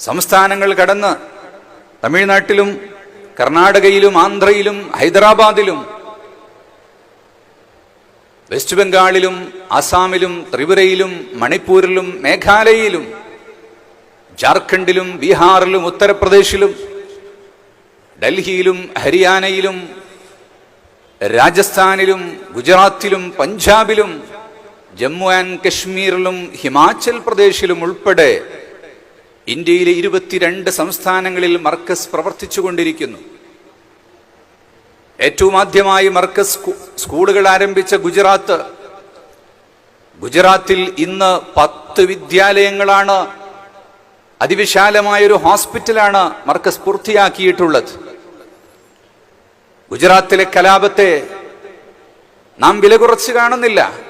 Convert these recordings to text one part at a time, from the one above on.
സംസ്ഥാനങ്ങൾ കടന്ന് തമിഴ്നാട്ടിലും കർണാടകയിലും ആന്ധ്രയിലും ഹൈദരാബാദിലും വെസ്റ്റ് ബംഗാളിലും ആസാമിലും ത്രിപുരയിലും മണിപ്പൂരിലും മേഘാലയയിലും ജാർഖണ്ഡിലും ബീഹാറിലും ഉത്തർപ്രദേശിലും ഡൽഹിയിലും ഹരിയാനയിലും രാജസ്ഥാനിലും ഗുജറാത്തിലും പഞ്ചാബിലും ജമ്മു ആൻഡ് കശ്മീരിലും ഹിമാചൽ പ്രദേശിലും ഉൾപ്പെടെ ഇന്ത്യയിലെ ഇരുപത്തിരണ്ട് സംസ്ഥാനങ്ങളിൽ മർക്കസ് പ്രവർത്തിച്ചുകൊണ്ടിരിക്കുന്നു. ഏറ്റവും ആദ്യമായി മർക്കസ് സ്കൂളുകൾ ആരംഭിച്ച ഗുജറാത്ത്. ഗുജറാത്തിൽ ഇന്ന് പത്ത് വിദ്യാലയങ്ങളാണ്. അതിവിശാലമായ ഒരു ഹോസ്പിറ്റലാണ് മർക്കസ് പൂർത്തിയാക്കിയിട്ടുള്ളത്. ഗുജറാത്തിലെ കലാപത്തെ നാം വില കുറച്ച് കാണുന്നില്ല.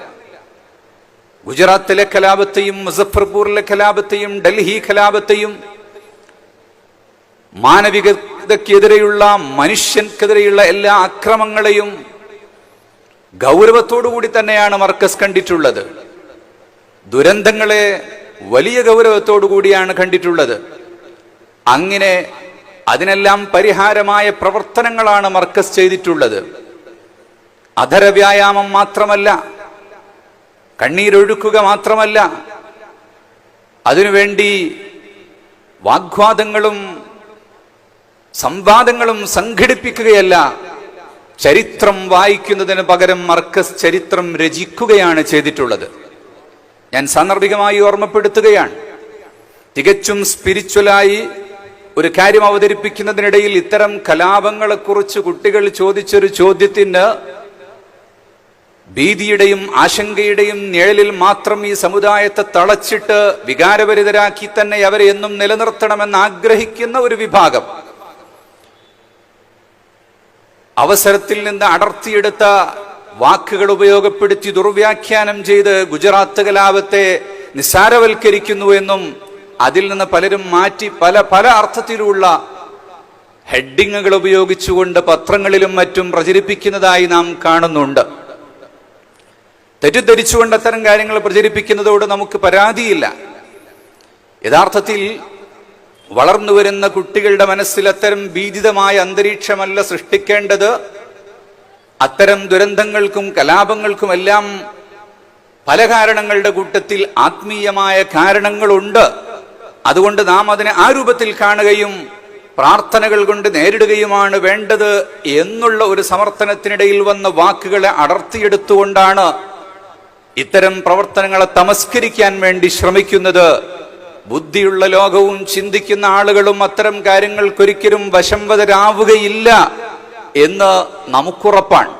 ഗുജറാത്തിലെ കലാപത്തെയും മുസഫർപൂറിലെ കലാപത്തെയും ഡൽഹി കലാപത്തെയും മാനവികതയ്ക്കെതിരെയുള്ള മനുഷ്യർക്കെതിരെയുള്ള എല്ലാ അക്രമങ്ങളെയും ഗൗരവത്തോടുകൂടി തന്നെയാണ് മർക്കസ് കണ്ടിട്ടുള്ളത്. ദുരന്തങ്ങളെ വലിയ ഗൗരവത്തോടു കൂടിയാണ് കണ്ടിട്ടുള്ളത്. അങ്ങനെ അതിനെല്ലാം പരിഹാരമായ പ്രവർത്തനങ്ങളാണ് മർക്കസ് ചെയ്തിട്ടുള്ളത്. അധരവ്യായാമം മാത്രമല്ല കണ്ണീരൊഴുക്കുക മാത്രമല്ല അതിനുവേണ്ടി വാഗ്വാദങ്ങളും സംവാദങ്ങളും സംഘടിപ്പിക്കുകയല്ല ചരിത്രം വായിക്കുന്നതിന് പകരം മർക്കസ് ചരിത്രം രചിക്കുകയാണ് ചെയ്തിട്ടുള്ളത്. ഞാൻ സാന്ദർഭികമായി ഓർമ്മപ്പെടുത്തുകയാണ് തികച്ചും സ്പിരിച്വലായി ഒരു കാര്യം അവതരിപ്പിക്കുന്നതിനിടയിൽ ഇത്തരം കലാപങ്ങളെക്കുറിച്ച് കുട്ടികൾ ചോദിച്ചൊരു ചോദ്യത്തിന് ഭീതിയുടെയും ആശങ്കയുടെയും നിഴലിൽ മാത്രം ഈ സമുദായത്തെ തളച്ചിട്ട് വികാരഭരിതരാക്കി തന്നെ അവരെ എന്നും നിലനിർത്തണമെന്ന് ആഗ്രഹിക്കുന്ന ഒരു വിഭാഗം. അവസരത്തിൽ നിന്ന് അടർത്തിയെടുത്ത വാക്കുകൾ ഉപയോഗപ്പെടുത്തി ദുർവ്യാഖ്യാനം ചെയ്ത് ഗുജറാത്ത് കലാപത്തെ നിസ്സാരവൽക്കരിക്കുന്നു എന്നും അതിൽ നിന്ന് പലരും മാറ്റി പല പല അർത്ഥത്തിലുള്ള ഹെഡിങ്ങുകൾ ഉപയോഗിച്ചുകൊണ്ട് പത്രങ്ങളിലും മറ്റും പ്രചരിപ്പിക്കുന്നതായി നാം കാണുന്നുണ്ട്. തെറ്റിദ്ധരിച്ചുകൊണ്ട് അത്തരം കാര്യങ്ങൾ പ്രചരിപ്പിക്കുന്നതോട് നമുക്ക് പരാതിയില്ല. യഥാർത്ഥത്തിൽ വളർന്നു വരുന്ന കുട്ടികളുടെ മനസ്സിൽ അത്തരം ഭീതിതമായ അന്തരീക്ഷമല്ല സൃഷ്ടിക്കേണ്ടത്. അത്തരം ദുരന്തങ്ങൾക്കും കലാപങ്ങൾക്കുമെല്ലാം പല കാരണങ്ങളുടെ കൂട്ടത്തിൽ ആത്മീയമായ കാരണങ്ങളുണ്ട്. അതുകൊണ്ട് നാം അതിനെ ആ രൂപത്തിൽ കാണുകയും പ്രാർത്ഥനകൾ കൊണ്ട് നേരിടുകയുമാണ് വേണ്ടത് എന്നുള്ള ഒരു സമർത്ഥനത്തിനിടയിൽ വന്ന വാക്കുകളെ അടർത്തിയെടുത്തുകൊണ്ടാണ് ഇത്തരം പ്രവർത്തനങ്ങളെ തമസ്കരിക്കാൻ വേണ്ടി ശ്രമിക്കുന്നത് ബുദ്ധിയുള്ള ലോകവും ചിന്തിക്കുന്ന ആളുകളും അത്തരം കാര്യങ്ങൾക്കൊരിക്കലും വശംവതരാവുകയില്ല എന്ന് നമുക്കുറപ്പാണ്.